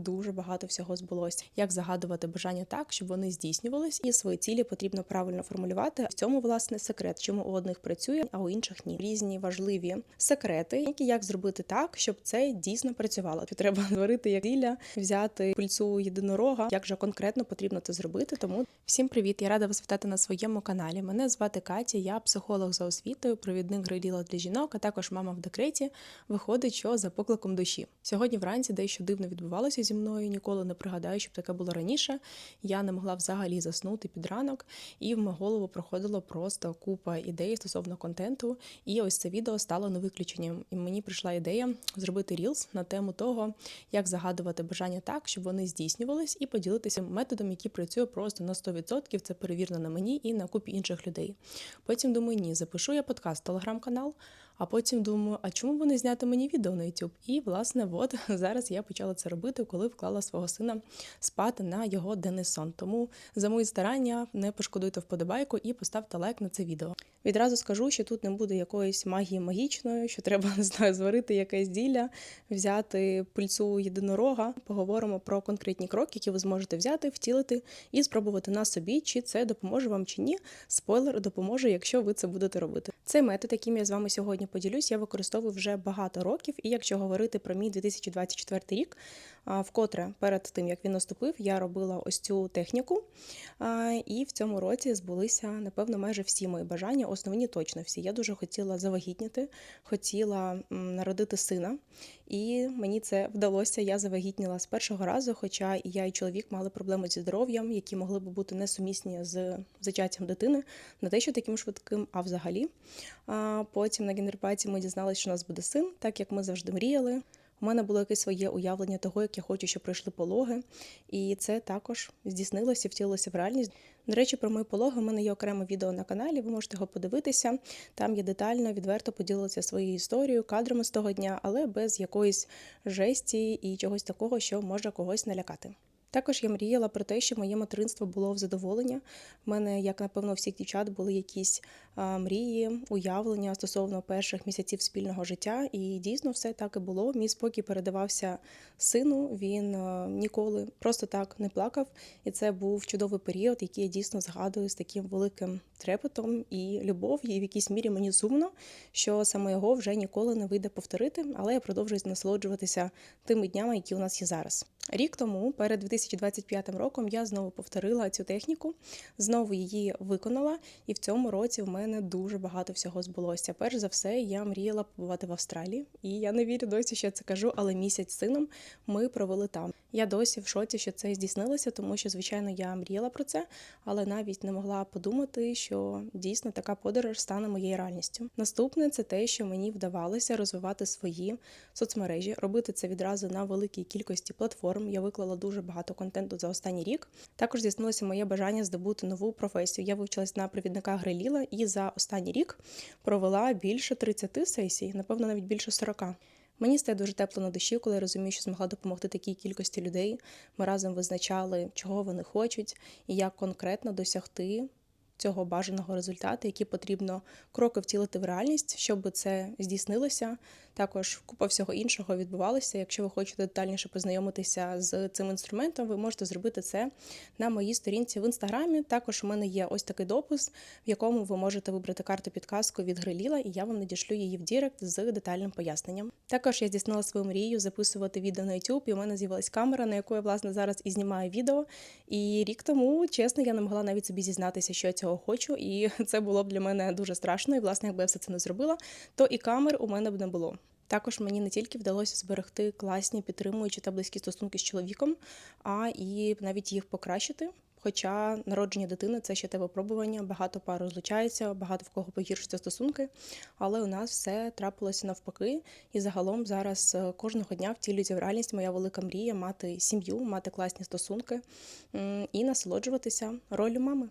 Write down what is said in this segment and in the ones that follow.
дуже багато всього збулося. Як загадувати бажання так, щоб вони здійснювались, і свої цілі потрібно правильно формулювати. В цьому власне секрет, чому у одних працює, а у інших ні. Різні важливі секрети, які як зробити так, щоб це дійсно працювало. Чи треба створити як зілля, взяти пульцу єдинорога, як же конкретно потрібно це зробити. Тому всім привіт! Я рада вас вітати на своєму каналі. Мене звати Катя, я психолог за освітою, провідник гриліла для жінок, а також мама в декреті. Виходить, що за покликом душі. Сьогодні вранці дещо дивно відбувалося зі мною. Ніколи не пригадаю, щоб таке було раніше. Я не могла взагалі заснути під ранок, і в мою голову проходило просто купа ідей стосовно контенту. І ось це відео стало не виключенням. І мені прийшла ідея зробити рілс на тему того, як загадувати бажання так, щоб вони здійснювались, і поділитися методом, який працює просто на 100%. Це перевірено на мені і на купі інших людей. Потім думаю, ні, запишу я подкаст, телеграм-канал. А потім думаю, а чому б не зняти мені відео на YouTube? І власне, от зараз я почала це робити, коли вклала свого сина спати на його денний сон. Тому за мої старання не пошкодуйте вподобайку і поставте лайк на це відео. Відразу скажу, що тут не буде якоїсь магії магічної, що треба не знаю, зварити якесь ділля, взяти пильцу єдинорога. Поговоримо про конкретні кроки, які ви зможете взяти, втілити і спробувати на собі, чи це допоможе вам чи ні. Спойлер допоможе, якщо ви це будете робити. Цей метод, яким я з вами сьогодні поділюсь, я використовую вже багато років. І якщо говорити про мій 2024 рік, вкотре перед тим як він наступив, я робила ось цю техніку. І в цьому році збулися напевно майже всі мої бажання. Основні точно всі. Я дуже хотіла завагітніти, хотіла народити сина, і мені це вдалося. Я завагітніла з першого разу. Хоча і я і чоловік мали проблеми зі здоров'ям, які могли б бути несумісні з зачаттям дитини, не те, що таким швидким, а взагалі. Потім на генерпації ми дізналися, що у нас буде син, так як ми завжди мріяли. У мене було якесь своє уявлення того, як я хочу, щоб пройшли пологи, і це також здійснилося, втілилося в реальність. До речі, про мої пологи у мене є окреме відео на каналі. Ви можете його подивитися. Там я детально, відверто поділилася своєю історією, кадрами з того дня, але без якоїсь жесті і чогось такого, що може когось налякати. Також я мріяла про те, що моє материнство було в задоволення. У мене, як напевно, всіх дівчат були якісь мрії, уявлення стосовно перших місяців спільного життя. І дійсно все так і було. Мій спокій передавався сину. Він ніколи просто так не плакав. І це був чудовий період, який я дійсно згадую з таким великим трепетом і любов'ю. І в якійсь мірі мені сумно, що саме його вже ніколи не вийде повторити, але я продовжую насолоджуватися тими днями, які у нас є зараз. Рік тому, перед 2025 роком, я знову повторила цю техніку, знову її виконала, і в цьому році в мене дуже багато всього збулося. Перш за все, я мріяла побувати в Австралії, і я не вірю досі, що це кажу, але місяць з сином ми провели там. Я досі в шоці, що це здійснилося, тому що, звичайно, я мріяла про це, але навіть не могла подумати, що дійсно така подорож стане моєю реальністю. Наступне це те, що мені вдавалося розвивати свої соцмережі, робити це відразу на великій кількості платформ. Я виклала дуже багато контенту за останній рік. Також здійснилося моє бажання здобути нову професію. Я вивчилась на провідника Гриліла і за останній рік провела більше 30 сесій, напевно, навіть більше 40. Мені стає дуже тепло на душі, коли я розумію, що змогла допомогти такій кількості людей. Ми разом визначали, чого вони хочуть, і як конкретно досягти цього бажаного результату, які потрібно кроки втілити в реальність, щоб це здійснилося. Також купа всього іншого відбувалося. Якщо ви хочете детальніше познайомитися з цим інструментом, ви можете зробити це на моїй сторінці в інстаграмі. Також у мене є ось такий допис, в якому ви можете вибрати карту підказку від Гриліла, і я вам надішлю її в Дірект з детальним поясненням. Також я здійснила свою мрію записувати відео на YouTube, і у мене з'явилась камера, на яку я власне зараз і знімаю відео. І рік тому, чесно, я не могла навіть собі зізнатися, що я цього хочу, і це було б для мене дуже страшно. І власне, якби я все це не зробила, то і камер у мене б не було. Також мені не тільки вдалося зберегти класні підтримуючі та близькі стосунки з чоловіком, а і навіть їх покращити. Хоча народження дитини це ще те випробування, багато пар розлучається, багато в кого погіршуються стосунки. Але у нас все трапилося навпаки. І загалом зараз е, кожного дня втілюється в реальність моя велика мрія мати сім'ю, мати класні стосунки і насолоджуватися ролью мами.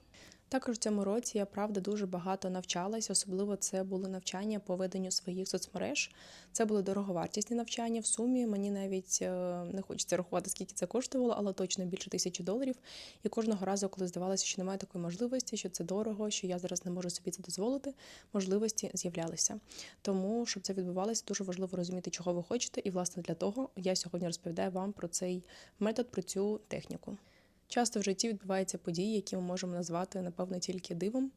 Також в цьому році я правда дуже багато навчалась, особливо це були навчання по веденню своїх соцмереж. Це були дороговартісні навчання в сумі. Мені навіть е, не хочеться рахувати, скільки це коштувало, але точно більше тисячі доларів. І кожного разу, коли здавалося, що немає такої можливості, що це дорого, що я зараз не можу собі це дозволити, можливості з'являлися. Тому, щоб це відбувалося, дуже важливо розуміти, чого ви хочете. І власне для того я сьогодні розповідаю вам про цей метод, про цю техніку. Часто в житті відбуваються події, які ми можемо назвати, напевно, тільки дивом,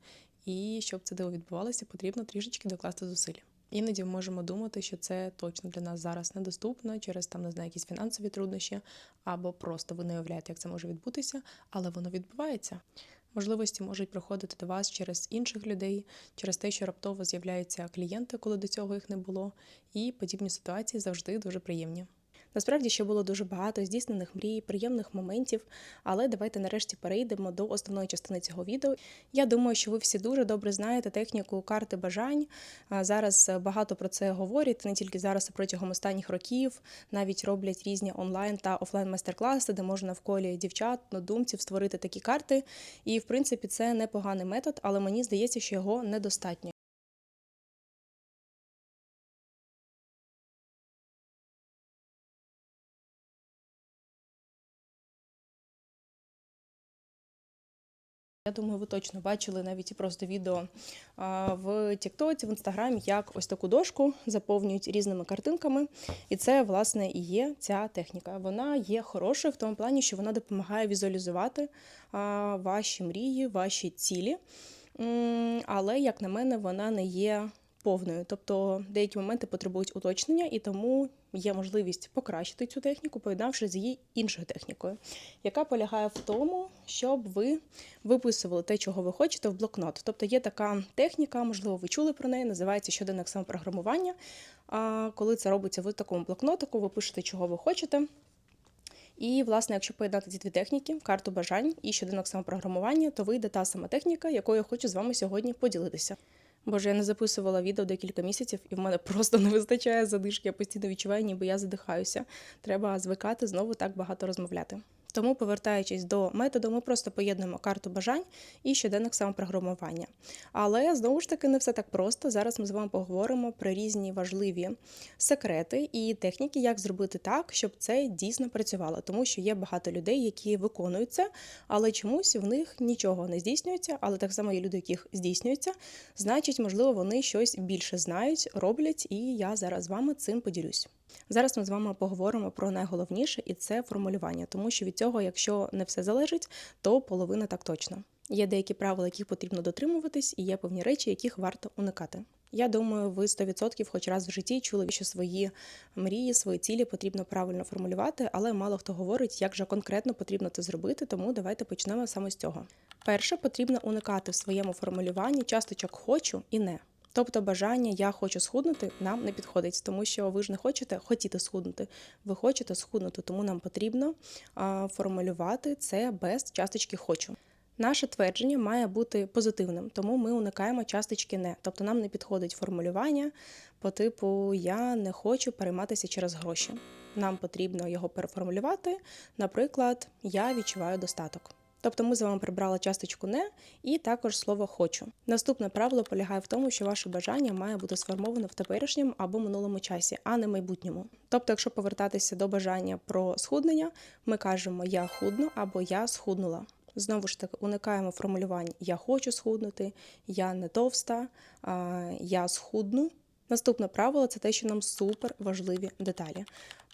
і щоб це диво відбувалося, потрібно трішечки докласти зусиль. Іноді ми можемо думати, що це точно для нас зараз недоступно через там не знаю, якісь фінансові труднощі, або просто ви не уявляєте, як це може відбутися, але воно відбувається. Можливості можуть приходити до вас через інших людей, через те, що раптово з'являються клієнти, коли до цього їх не було, і подібні ситуації завжди дуже приємні. Насправді ще було дуже багато здійснених мрій, приємних моментів, але давайте нарешті перейдемо до основної частини цього відео. Я думаю, що ви всі дуже добре знаєте техніку карти бажань. Зараз багато про це говорять, не тільки зараз, а протягом останніх років навіть роблять різні онлайн та офлайн майстер-класи, де можна в колі дівчат, однодумців створити такі карти. І в принципі це непоганий метод, але мені здається, що його недостатньо. Я думаю, ви точно бачили навіть і просто відео в Тіктоці, в інстаграмі, як ось таку дошку заповнюють різними картинками. І це, власне, і є ця техніка. Вона є хорошою в тому плані, що вона допомагає візуалізувати ваші мрії, ваші цілі. Але, як на мене, вона не є повною. Тобто деякі моменти потребують уточнення, і тому є можливість покращити цю техніку, поєднавши з її іншою технікою, яка полягає в тому, щоб ви виписували те, чого ви хочете, в блокнот. Тобто є така техніка, можливо, ви чули про неї, називається щоденник самопрограмування. А коли це робиться в такому блокнотику, ви пишете, чого ви хочете. І, власне, якщо поєднати ці дві техніки, карту бажань і щоденник самопрограмування, то вийде та сама техніка, якою я хочу з вами сьогодні поділитися. Боже, я не записувала відео декілька місяців, і в мене просто не вистачає задишки. Я постійно відчуваю, ніби я задихаюся. Треба звикати знову так багато розмовляти. Тому, повертаючись до методу, ми просто поєднуємо карту бажань і щоденник самопрограмування. Але знову ж таки не все так просто. Зараз ми з вами поговоримо про різні важливі секрети і техніки, як зробити так, щоб це дійсно працювало, тому що є багато людей, які виконують це, але чомусь в них нічого не здійснюється. Але так само є люди, яких здійснюється. Значить, можливо, вони щось більше знають, роблять, і я зараз з вами цим поділюсь. Зараз ми з вами поговоримо про найголовніше, і це формулювання, тому що від цього, якщо не все залежить, то половина так точно. Є деякі правила, яких потрібно дотримуватись, і є певні речі, яких варто уникати. Я думаю, ви 100% хоч раз в житті чули, що свої мрії, свої цілі потрібно правильно формулювати, але мало хто говорить, як же конкретно потрібно це зробити, тому давайте почнемо саме з цього. Перше, потрібно уникати в своєму формулюванні часточок хочу і не. Тобто бажання я хочу схуднути нам не підходить, тому що ви ж не хочете хотіти схуднути. Ви хочете схуднути, тому нам потрібно формулювати це без часточки хочу. Наше твердження має бути позитивним, тому ми уникаємо часточки не. Тобто нам не підходить формулювання по типу Я не хочу перейматися через гроші. Нам потрібно його переформулювати. Наприклад, я відчуваю достаток. Тобто ми з вами прибрали часточку не і також слово хочу. Наступне правило полягає в тому, що ваше бажання має бути сформоване в теперішньому або минулому часі, а не майбутньому. Тобто, якщо повертатися до бажання про схуднення, ми кажемо я худну або я схуднула. Знову ж таки, уникаємо формулювань Я хочу схуднути, я не товста, я схудну. Наступне правило це те, що нам супер важливі деталі.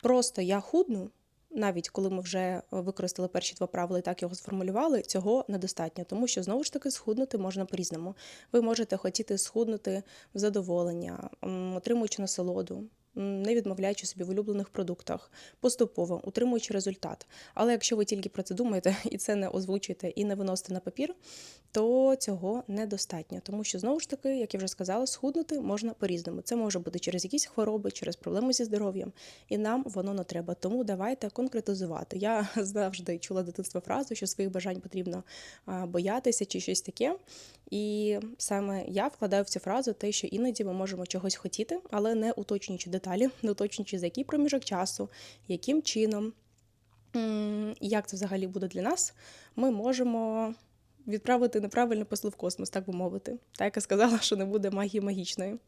Просто я худну навіть коли ми вже використали перші два правила і так його сформулювали, цього недостатньо, тому що знову ж таки схуднути можна по-різному. Ви можете хотіти схуднути в задоволення, отримуючи насолоду не відмовляючи собі в улюблених продуктах, поступово утримуючи результат. Але якщо ви тільки про це думаєте і це не озвучуєте і не виносите на папір, то цього недостатньо, тому що знову ж таки, як я вже сказала, схуднути можна по-різному. Це може бути через якісь хвороби, через проблеми зі здоров'ям, і нам воно не треба. Тому давайте конкретизувати. Я завжди чула дитинства фразу, що своїх бажань потрібно боятися чи щось таке. І саме я вкладаю в цю фразу те, що іноді ми можемо чогось хотіти, але не уточнюючи деталі, не уточнюючи за який проміжок часу, яким чином, як це взагалі буде для нас, ми можемо відправити неправильний посил в космос, так би мовити. Так як я сказала, що не буде магії магічної.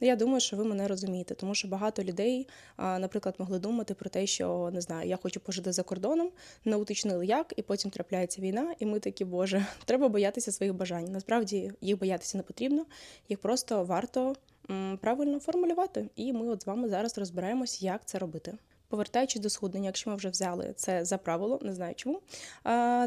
Ну, я думаю, що ви мене розумієте, тому що багато людей, наприклад, могли думати про те, що не знаю, я хочу пожити за кордоном, не уточнили як, і потім трапляється війна, і ми такі, боже, треба боятися своїх бажань. Насправді їх боятися не потрібно, їх просто варто правильно формулювати. І ми от з вами зараз розбираємось, як це робити. Повертаючись до схуднення, якщо ми вже взяли це за правило, не знаю чому.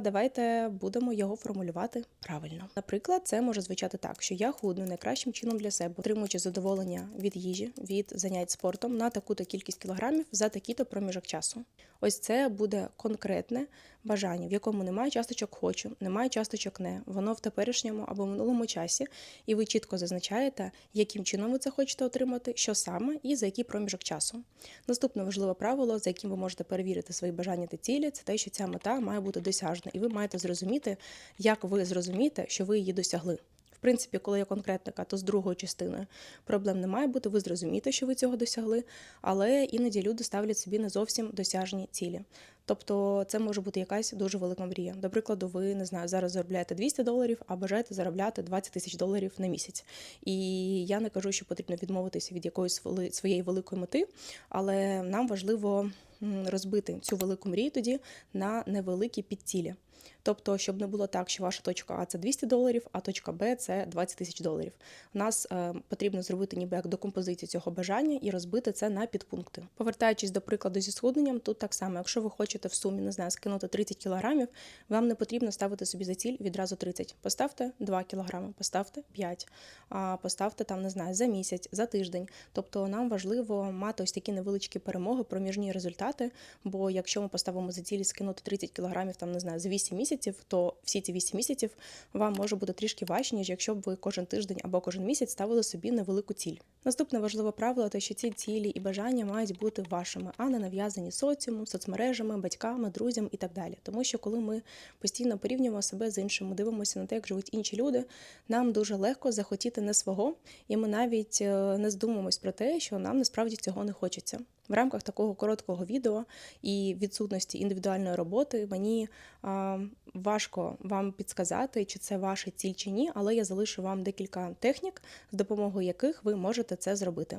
Давайте будемо його формулювати правильно. Наприклад, це може звучати так, що я худну найкращим чином для себе, отримуючи задоволення від їжі, від занять спортом на таку-то кількість кілограмів за такий-то проміжок часу. Ось це буде конкретне бажання, в якому немає часточок хочу, немає часточок не. Воно в теперішньому або минулому часі, і ви чітко зазначаєте, яким чином ви це хочете отримати, що саме і за який проміжок часу. Наступне важливе правило, за яким ви можете перевірити свої бажання та цілі, це те, що ця мета має бути досяжна, і ви маєте зрозуміти, як ви зрозумієте, що ви її досягли. Принципі, коли є конкретника, то з другою частиною проблем не має бути. Ви зрозумієте, що ви цього досягли, але іноді люди ставлять собі не зовсім досяжні цілі. Тобто це може бути якась дуже велика мрія. До прикладу, ви не знаю, зараз заробляєте 200 доларів, а бажаєте заробляти 20 тисяч доларів на місяць. І я не кажу, що потрібно відмовитися від якоїсь своєї великої мети, але нам важливо розбити цю велику мрію тоді на невеликі підцілі. Тобто, щоб не було так, що ваша точка А це 200 доларів, а точка Б це 20 тисяч доларів. У нас е, потрібно зробити ніби як декомпозицію цього бажання і розбити це на підпункти. Повертаючись до прикладу зі схудненням, тут так само, якщо ви хочете в сумі не знаю, скинути 30 кілограмів, вам не потрібно ставити собі за ціль відразу 30. Поставте 2 кілограми, поставте 5, а поставте там, не знаю, за місяць, за тиждень. Тобто нам важливо мати ось такі невеличкі перемоги, проміжні результати. Бо якщо ми поставимо за ціль скинути 30 кілограмів, там не знаю, за 8 місяців, то всі ці 8 місяців вам може бути трішки важче, ніж якщо б ви кожен тиждень або кожен місяць ставили собі невелику ціль. Наступне важливе правило, те, що ці цілі і бажання мають бути вашими, а не нав'язані соціумом, соцмережами, батьками, друзям і так далі. Тому що коли ми постійно порівнюємо себе з іншими, дивимося на те, як живуть інші люди, нам дуже легко захотіти не свого, і ми навіть е, не здумуємось про те, що нам насправді цього не хочеться. В рамках такого короткого відео і відсутності індивідуальної роботи мені а, важко вам підсказати, чи це ваша ціль чи ні, але я залишу вам декілька технік, з допомогою яких ви можете це зробити.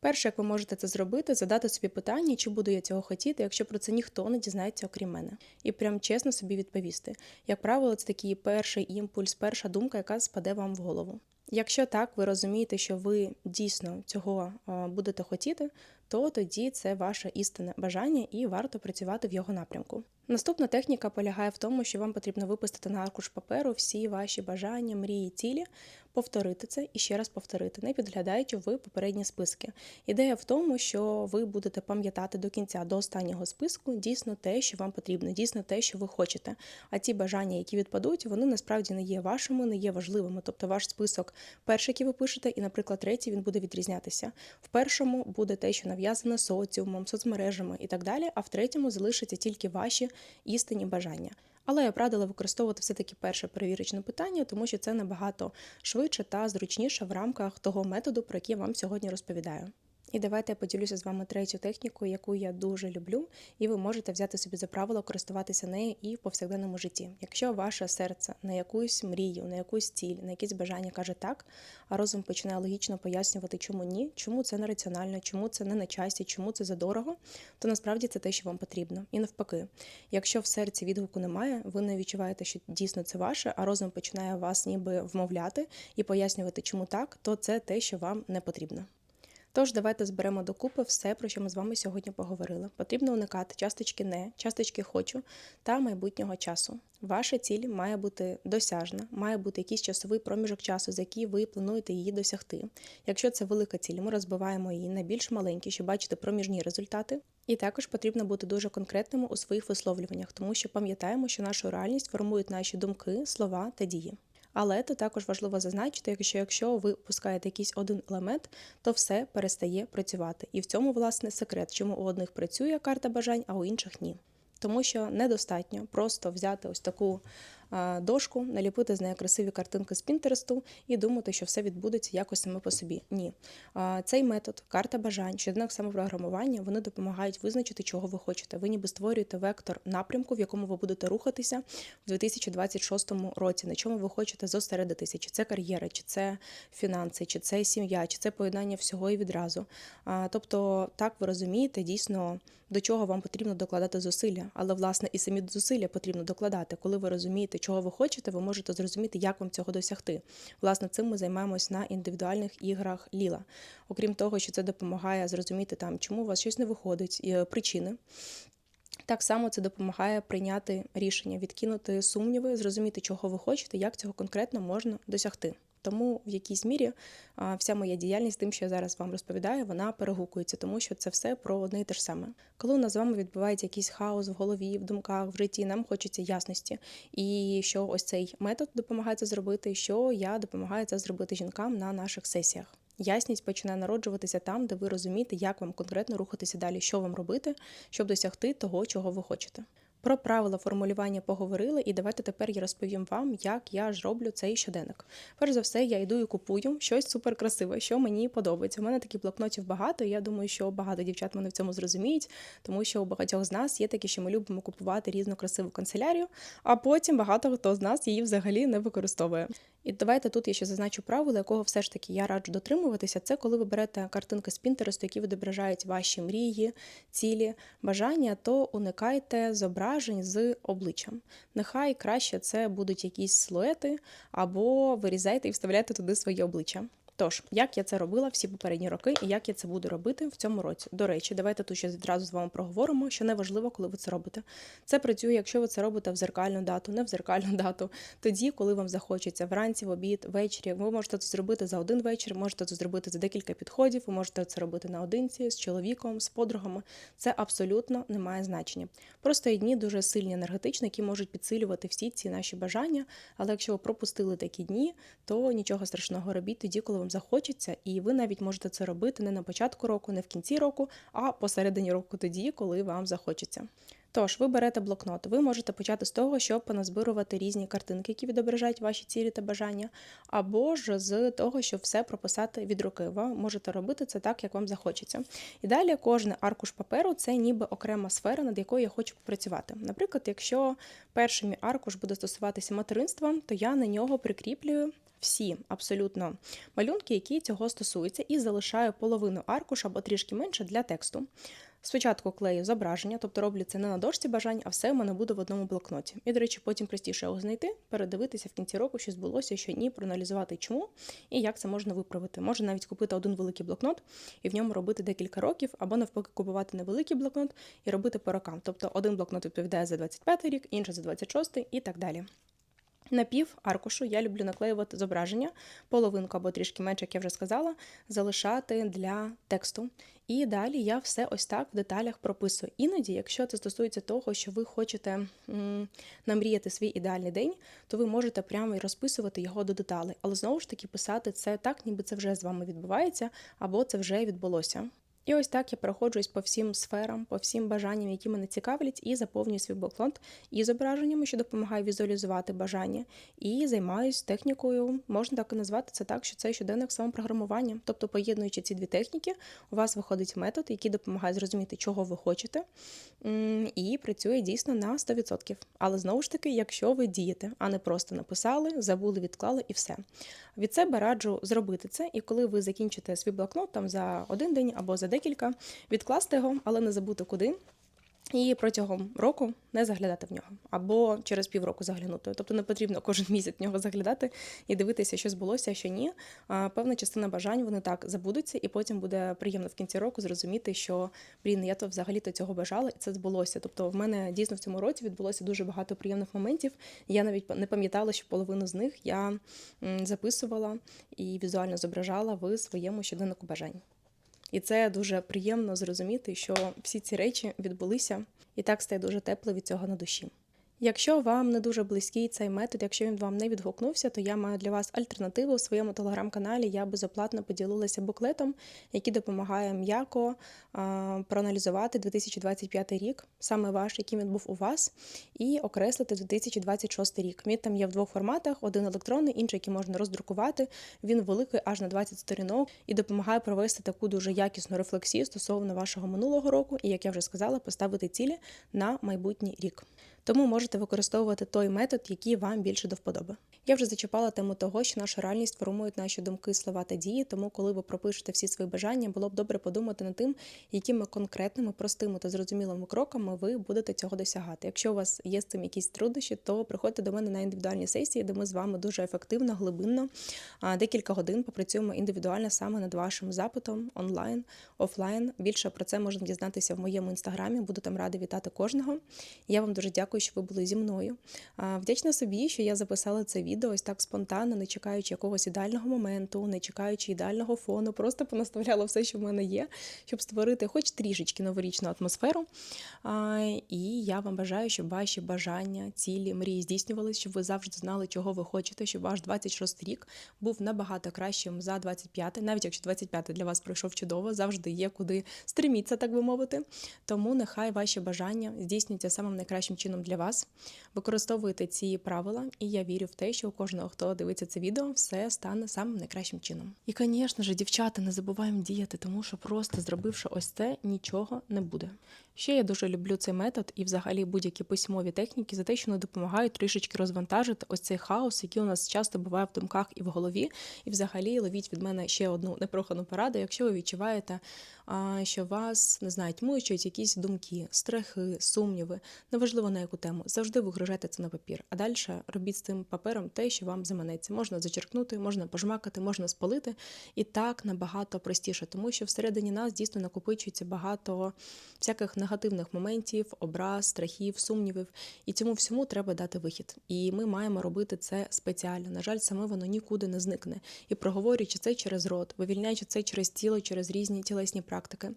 Перше, як ви можете це зробити, задати собі питання, чи буду я цього хотіти, якщо про це ніхто не дізнається, окрім мене, і прям чесно собі відповісти. Як правило, це такий перший імпульс, перша думка, яка спаде вам в голову. Якщо так, ви розумієте, що ви дійсно цього будете хотіти, то тоді це ваше істинне бажання і варто працювати в його напрямку. Наступна техніка полягає в тому, що вам потрібно випустити на аркуш паперу всі ваші бажання, мрії, цілі, повторити це і ще раз повторити, не підглядаючи в попередні списки. Ідея в тому, що ви будете пам'ятати до кінця, до останнього списку, дійсно те, що вам потрібно, дійсно те, що ви хочете. А ті бажання, які відпадуть, вони насправді не є вашими, не є важливими. Тобто ваш список, перший, який ви пишете, і, наприклад, третій, він буде відрізнятися. В першому буде те, що нав'язане соціумом, соцмережами і так далі. А в третьому залишаться тільки ваші істинні бажання. Але я б радила використовувати все-таки перше перевірочне питання, тому що це набагато швидше та зручніше в рамках того методу, про який я вам сьогодні розповідаю. І давайте я поділюся з вами третю техніку, яку я дуже люблю, і ви можете взяти собі за правило користуватися нею і в повсякденному житті. Якщо ваше серце на якусь мрію, на якусь ціль, на якісь бажання каже так, а розум починає логічно пояснювати, чому ні, чому це нераціонально, чому це не на часі, чому це задорого, то насправді це те, що вам потрібно. І навпаки, якщо в серці відгуку немає, ви не відчуваєте, що дійсно це ваше, а розум починає вас ніби вмовляти і пояснювати, чому так, то це те, що вам не потрібно. Тож давайте зберемо докупи все, про що ми з вами сьогодні поговорили. Потрібно уникати часточки не, часточки хочу та майбутнього часу. Ваша ціль має бути досяжна, має бути якийсь часовий проміжок часу, за який ви плануєте її досягти. Якщо це велика ціль, ми розбиваємо її на більш маленькі, щоб бачити проміжні результати. І також потрібно бути дуже конкретними у своїх висловлюваннях, тому що пам'ятаємо, що нашу реальність формують наші думки, слова та дії. Але то також важливо зазначити, що якщо ви пускаєте якийсь один елемент, то все перестає працювати. І в цьому, власне, секрет, чому у одних працює карта бажань, а у інших ні. Тому що недостатньо просто взяти ось таку дошку, наліпити з нею красиві картинки з Пінтересту і думати, що все відбудеться якось саме по собі. Ні. Цей метод, карта бажань, щоденник самопрограмування, вони допомагають визначити, чого ви хочете. Ви ніби створюєте вектор напрямку, в якому ви будете рухатися в 2026 році, на чому ви хочете зосередитися, чи це кар'єра, чи це фінанси, чи це сім'я, чи це поєднання всього і відразу. Тобто, так ви розумієте дійсно до чого вам потрібно докладати зусилля, але власне і самі зусилля потрібно докладати. Коли ви розумієте, чого ви хочете, ви можете зрозуміти, як вам цього досягти. Власне, цим ми займаємось на індивідуальних іграх Ліла. Окрім того, що це допомагає зрозуміти там, чому у вас щось не виходить, е, причини. Так само це допомагає прийняти рішення, відкинути сумніви, зрозуміти, чого ви хочете, як цього конкретно можна досягти. Тому в якійсь мірі вся моя діяльність, тим, що я зараз вам розповідаю, вона перегукується, тому що це все про одне і те ж саме. Коли у нас з вами відбувається якийсь хаос в голові, в думках, в житті, нам хочеться ясності. І що ось цей метод допомагає це зробити, що я допомагаю це зробити жінкам на наших сесіях. Ясність починає народжуватися там, де ви розумієте, як вам конкретно рухатися далі, що вам робити, щоб досягти того, чого ви хочете. Про правила формулювання поговорили, і давайте тепер я розповім вам, як я ж роблю цей щоденник. Перш за все, я йду і купую щось суперкрасиве, що мені подобається. У мене таких блокнотів багато. і Я думаю, що багато дівчат мене в цьому зрозуміють, тому що у багатьох з нас є такі, що ми любимо купувати різну красиву канцелярію, а потім багато хто з нас її взагалі не використовує. І давайте тут я ще зазначу правило, якого все ж таки я раджу дотримуватися. Це коли ви берете картинки з Пінтересту, які відображають ваші мрії, цілі, бажання, то уникайте зображень з обличчям. Нехай краще це будуть якісь силуети, або вирізайте і вставляйте туди своє обличчя. Тож, як я це робила всі попередні роки, і як я це буду робити в цьому році. До речі, давайте тут ще відразу з вами проговоримо, що не важливо, коли ви це робите. Це працює, якщо ви це робите в зеркальну дату, не в зеркальну дату. Тоді, коли вам захочеться вранці, в обід, ввечері, ви можете це зробити за один вечір, можете це зробити за декілька підходів, ви можете це робити наодинці, з чоловіком, з подругами. Це абсолютно не має значення. Просто є дні дуже сильні енергетичні, які можуть підсилювати всі ці наші бажання. Але якщо ви пропустили такі дні, то нічого страшного робіть тоді, коли вам захочеться, і ви навіть можете це робити не на початку року, не в кінці року, а посередині року тоді, коли вам захочеться. Тож, ви берете блокнот, ви можете почати з того, щоб поназбирувати різні картинки, які відображають ваші цілі та бажання, або ж з того, щоб все прописати від руки. Ви можете робити це так, як вам захочеться. І далі кожен аркуш паперу це ніби окрема сфера, над якою я хочу попрацювати. Наприклад, якщо перший мій аркуш буде стосуватися материнства, то я на нього прикріплюю всі абсолютно малюнки, які цього стосуються, і залишаю половину аркуша або трішки менше для тексту. Спочатку клею зображення, тобто роблю це не на дошці бажань, а все в мене буде в одному блокноті. І, до речі, потім простіше його знайти, передивитися в кінці року, що збулося, що ні, проаналізувати чому і як це можна виправити. Можна навіть купити один великий блокнот і в ньому робити декілька років, або навпаки купувати невеликий блокнот і робити по рокам. Тобто один блокнот відповідає за 25 рік, інший за 26 і так далі. На пів аркушу я люблю наклеювати зображення, половинку або трішки менше, як я вже сказала, залишати для тексту. І далі я все ось так в деталях прописую. Іноді, якщо це стосується того, що ви хочете м, намріяти свій ідеальний день, то ви можете прямо і розписувати його до деталей. Але знову ж таки писати це так, ніби це вже з вами відбувається, або це вже відбулося. І ось так я проходжусь по всім сферам, по всім бажанням, які мене цікавлять, і заповнюю свій блокнот і зображеннями, що допомагає візуалізувати бажання, і займаюсь технікою. Можна так і назвати це так, що це щоденник самопрограмування. Тобто, поєднуючи ці дві техніки, у вас виходить метод, який допомагає зрозуміти, чого ви хочете, і працює дійсно на 100%. Але знову ж таки, якщо ви дієте, а не просто написали, забули, відклали і все. Від себе раджу зробити це, і коли ви закінчите свій блокнот там за один день або за декілька, відкласти його, але не забути куди. І протягом року не заглядати в нього, або через півроку заглянути. Тобто не потрібно кожен місяць в нього заглядати і дивитися, що збулося, а що ні. Певна частина бажань вони так забудуться, і потім буде приємно в кінці року зрозуміти, що блін, я то взагалі-то цього бажала, і це збулося. Тобто, в мене дійсно в цьому році відбулося дуже багато приємних моментів. Я навіть не пам'ятала, що половину з них я записувала і візуально зображала в своєму щоденнику бажань. І це дуже приємно зрозуміти, що всі ці речі відбулися, і так стає дуже тепло від цього на душі. Якщо вам не дуже близький цей метод, якщо він вам не відгукнувся, то я маю для вас альтернативу у своєму телеграм-каналі. Я безоплатно поділилася буклетом, який допомагає м'яко проаналізувати 2025 рік саме ваш, яким він був у вас, і окреслити 2026 рік. Він там є в двох форматах: один електронний, інший, який можна роздрукувати. Він великий аж на 20 сторінок і допомагає провести таку дуже якісну рефлексію стосовно вашого минулого року, і як я вже сказала, поставити цілі на майбутній рік. Тому можете використовувати той метод, який вам більше до вподоби. Я вже зачіпала тему того, що наша реальність формують наші думки, слова та дії. Тому, коли ви пропишете всі свої бажання, було б добре подумати над тим, якими конкретними, простими та зрозумілими кроками ви будете цього досягати. Якщо у вас є з цим якісь труднощі, то приходьте до мене на індивідуальні сесії, де ми з вами дуже ефективно, глибинно декілька годин попрацюємо індивідуально саме над вашим запитом онлайн, офлайн. Більше про це можна дізнатися в моєму інстаграмі. Буду там рада вітати кожного. Я вам дуже дякую, що ви були зі мною. Вдячна собі, що я записала це відео ось так спонтанно, не чекаючи якогось ідеального моменту, не чекаючи ідеального фону, просто понаставляла все, що в мене є, щоб створити хоч трішечки новорічну атмосферу. І я вам бажаю, щоб ваші бажання, цілі, мрії здійснювалися, щоб ви завжди знали, чого ви хочете, щоб ваш 26 рік був набагато кращим за 25, навіть якщо 25 для вас пройшов чудово, завжди є куди стреміться, так би мовити. Тому нехай ваші бажання здійснюються самим найкращим чином для вас. Використовуйте ці правила, і я вірю в те, що у кожного, хто дивиться це відео, все стане самим найкращим чином. І, звісно ж, дівчата, не забуваємо діяти, тому що просто зробивши ось це, нічого не буде. Ще я дуже люблю цей метод і, взагалі, будь-які письмові техніки за те, що вони допомагають трішечки розвантажити ось цей хаос, який у нас часто буває в думках і в голові. І, взагалі, ловіть від мене ще одну непрохану пораду, якщо ви відчуваєте, що вас не знаю, тьмують якісь думки, страхи, сумніви, неважливо на яку тему, завжди вигружайте це на папір. А далі робіть з цим папером те, що вам заманеться. Можна зачеркнути, можна пожмакати, можна спалити. І так набагато простіше, тому що всередині нас дійсно накопичується багато всяких негативних моментів, образ, страхів, сумнівів. І цьому всьому треба дати вихід. І ми маємо робити це спеціально. На жаль, саме воно нікуди не зникне. І проговорюючи це через рот, вивільняючи це через тіло, через різні тілесні практики,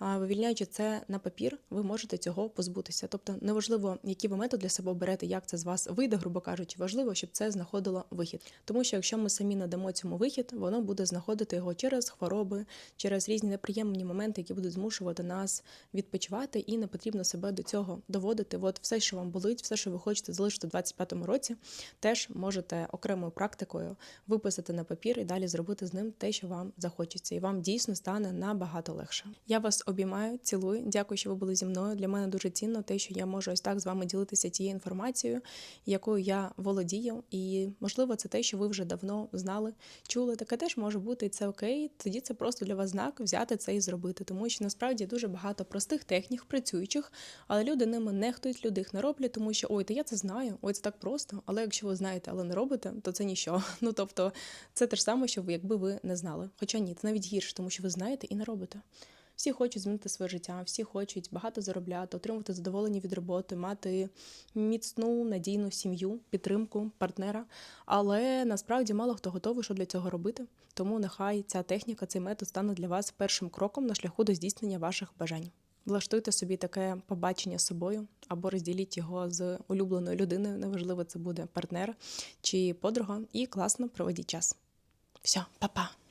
вивільняючи це на папір, ви можете цього позбутися. Тобто, неважливо, які ви методи для себе оберете, як це з вас вийде, грубо кажучи, важливо, щоб це знаходило вихід. Тому що якщо ми самі надамо цьому вихід, воно буде знаходити його через хвороби, через різні неприємні моменти, які будуть змушувати нас відпочивати, і не потрібно себе до цього доводити. От все, що вам болить, все, що ви хочете залишити в 25-му році, теж можете окремою практикою виписати на папір і далі зробити з ним те, що вам захочеться, і вам дійсно стане набагато легше. Я вас обіймаю, цілую. Дякую, що ви були зі мною. Для мене дуже цінно те, що я можу ось так з вами ділитися тією інформацією, якою я володію. І можливо, це те, що ви вже давно знали, чули. Таке теж може бути, і це окей. Тоді це просто для вас знак взяти це і зробити, тому що насправді дуже багато простих технік працюючих, але люди ними нехтують, люди їх не роблять, тому що ой, та я це знаю, ой, це так просто. Але якщо ви знаєте, але не робите, то це нічого. Ну тобто, це те ж саме, що ви, якби ви не знали. Хоча ні, це навіть гірше, тому що ви знаєте і не робите. Всі хочуть змінити своє життя, всі хочуть багато заробляти, отримувати задоволення від роботи, мати міцну надійну сім'ю, підтримку партнера. Але насправді мало хто готовий, що для цього робити. Тому нехай ця техніка, цей метод стане для вас першим кроком на шляху до здійснення ваших бажань. Влаштуйте собі таке побачення собою або розділіть його з улюбленою людиною. Неважливо, це буде партнер чи подруга, і класно проведіть час. Все, па-па!